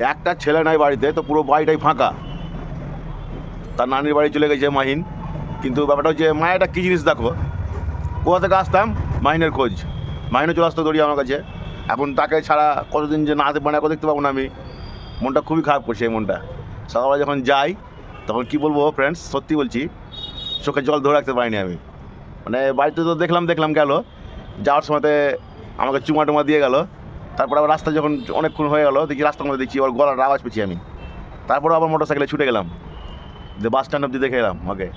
একটা ছেলে নাই বাড়িতে, তো পুরো বাড়িটাই ফাঁকা। তার নানির বাড়ি চলে গেছে মাহিন। কিন্তু ব্যাপারটা হচ্ছে মায়াটা কী জিনিস দেখো? কোথা থেকে আসতাম? মাহিনের খোঁজ। মাহিনও চলে আসতো দড়িয়ে আমার কাছে। এখন তাকে ছাড়া কতদিন যে না পারে এখন দেখতে পাবো না আমি। মনটা খুবই খারাপ করছে এই মনটা। সকালবেলা যখন যাই, তখন কি বলব ফ্রেন্ডস সত্যি বলছি, চোখে জল ধরে রাখতে পারিনি আমি। মানে বাড়িতে তো দেখলাম দেখলাম গেল যাওয়ার সময়তে আমাকে চুমা টুমা দিয়ে গেল। তারপর আবার রাস্তা যখন অনেকক্ষণ হয়ে গেলো দেখি রাস্তার মধ্যে দেখছি আবার গলার আওয়াজ পেয়েছি আমি তারপর আবার মোটর সাইকেলে ছুটে গেলাম যে বাস স্ট্যান্ড অব্দি দেখে এলাম ওকে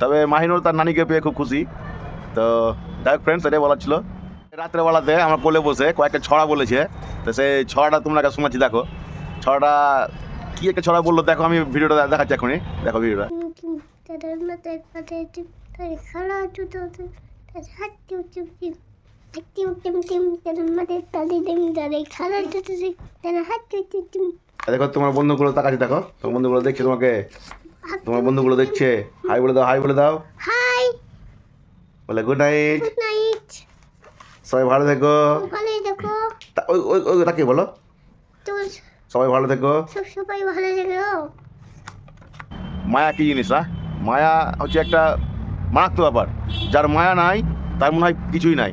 তবে মাহিনুর তার নানিকে পেয়ে খুব খুশি তো যাই হোক ফ্রেন্ডস এটাই বলার ছিল রাত্রেবেলাতে আমার কোলে বসে কয়েকটা ছড়া বলেছে তো সেই ছড়াটা তোমরা শোনাচ্ছি দেখো ছড়াটা কী একটা ছড়া বলল দেখো আমি ভিডিওটা দেখাচ্ছি এখনই দেখো ভিডিওটা তাদের দেখো তোমার বন্ধুগুলো তাকাচ্ছি দেখো। তোমার বন্ধুগুলো দেখছে তোমাকে। তোমার বন্ধুগুলো দেখছে। হাই বলে দাও হাই বলে দাও। হাই বলে গুড নাইট গুড নাইট সবাই ভালো থেকো। ভালো দেখো তা- ওই ওই ওই তাকে বলো। সবাই ভালো থেকো। সবাই ভালো থেকো। মায়া কী জিনিস হ্যাঁ মায়া হচ্ছে একটা মারাত্মক ব্যাপার। যার মায়া নাই তার মনে হয় কিছুই নাই।